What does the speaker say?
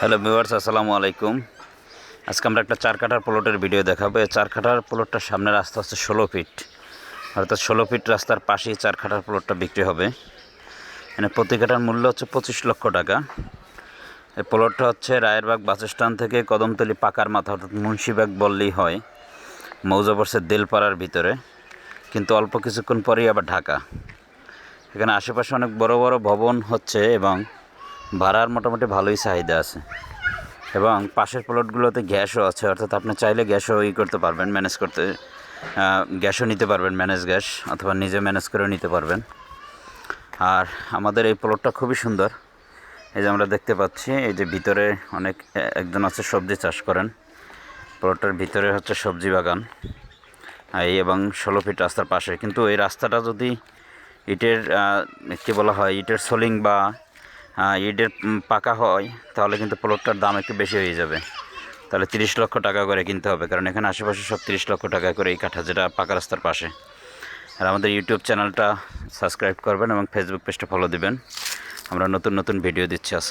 Hello viewers, আসসালামু আলাইকুম। আজকে আমরা একটা চার কাঠার প্লটের ভিডিও দেখাবো। এই চার কাঠার প্লটটার সামনে রাস্তা হচ্ছে ষোলো ফিট। অর্থাৎ ষোলো ফিট রাস্তার পাশেই চার কাঠার প্লটটা বিক্রি হবে। এখানে প্রতি কাঠার মূল্য হচ্ছে পঁচিশ লক্ষ টাকা। এই প্লটটা হচ্ছে রায়েরবাগ বাস স্ট্যান্ড থেকে কদমতলি পাকার মাথা, অর্থাৎ মুন্সিবাগ বললেই হয় মৌজা পড়ছে দেলপাড়ার ভিতরে। কিন্তু অল্প কিছুক্ষণ পরেই আবার ঢাকা। এখানে আশেপাশে অনেক বড় বড় ভবন হচ্ছে এবং ভাড়ার মোটামুটি ভালোই চাহিদা আছে। এবং পাশের প্লটগুলোতে গ্যাসও আছে, অর্থাৎ আপনি চাইলে গ্যাসও ই করতে পারবেন ম্যানেজ করতে গ্যাসও নিতে পারবেন ম্যানেজ গ্যাস, অথবা নিজে ম্যানেজ করেও নিতে পারবেন। আর আমাদের এই প্লটটা খুবই সুন্দর। এই যে আমরা দেখতে পাচ্ছি, এই যে ভিতরে অনেক একজন আছে সবজি চাষ করেন। প্লটটার ভিতরে হচ্ছে সবজি বাগান এই এবং ষোলো ফিট রাস্তার পাশে। কিন্তু এই রাস্তাটা যদি ইটের কী বলা হয়, ইটের সোলিং বা ইটের পাকা হয়, তাহলে কিন্তু প্লটটার দাম একটু বেশি হয়ে যাবে। তাহলে তিরিশ লক্ষ টাকা করে কিনতে হবে, কারণ এখানে আশেপাশে সব তিরিশ লক্ষ টাকা করে এই কাঠা যেটা পাকা রাস্তার পাশে। আর আমাদের ইউটিউব চ্যানেলটা সাবস্ক্রাইব করবেন এবং ফেসবুক পেজটা ফলো দিবেন। আমরা নতুন নতুন ভিডিও দিচ্ছি, আসসালাম